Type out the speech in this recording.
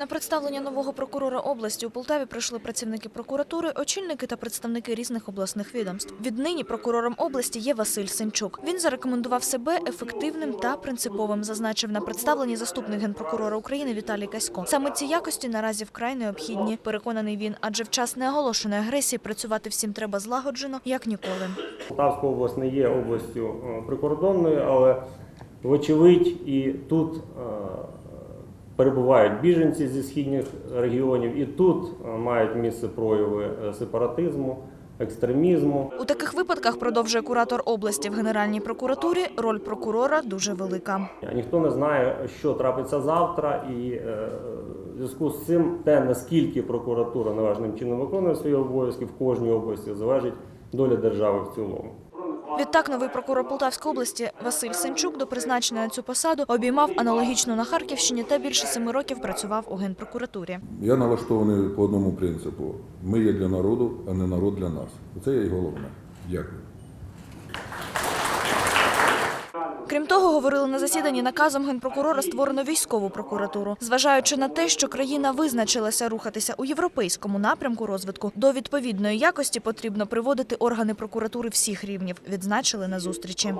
На представлення нового прокурора області у Полтаві прийшли працівники прокуратури, очільники та представники різних обласних відомств. Віднині прокурором області є Василь Сенчук. Він зарекомендував себе ефективним та принциповим, зазначив на представленні заступник генпрокурора України Віталій Касько. Саме ці якості наразі вкрай необхідні. Переконаний він, адже в час неоголошеної агресії працювати всім треба злагоджено, як ніколи. Полтавська область не є областю е, прикордонною, але вочевидь і тут е, перебувають біженці зі східних регіонів, і тут е, мають місце прояви е, сепаратизму, екстремізму. У таких випадках продовжує куратор області в Генеральній прокуратурі. Роль прокурора дуже велика. Ніхто не знає, що трапиться завтра, і е, в зв'язку з цим те, наскільки прокуратура належним чином виконує свої обов'язки в кожній області, залежить доля держави в цілому. Відтак новий прокурор Полтавської області Василь Сенчук до призначення на цю посаду обіймав аналогічно на Харківщині та більше семи років працював у генпрокуратурі. Я налаштований по одному принципу: ми є для народу, а не народ для нас. Це є й головне. Дякую. Крім того, говорили на засіданні наказом генпрокурора створено військову прокуратуру. Зважаючи на те, що країна визначилася рухатися у європейському напрямку розвитку, до відповідної якості потрібно приводити органи прокуратури всіх рівнів. Відзначили на зустрічі.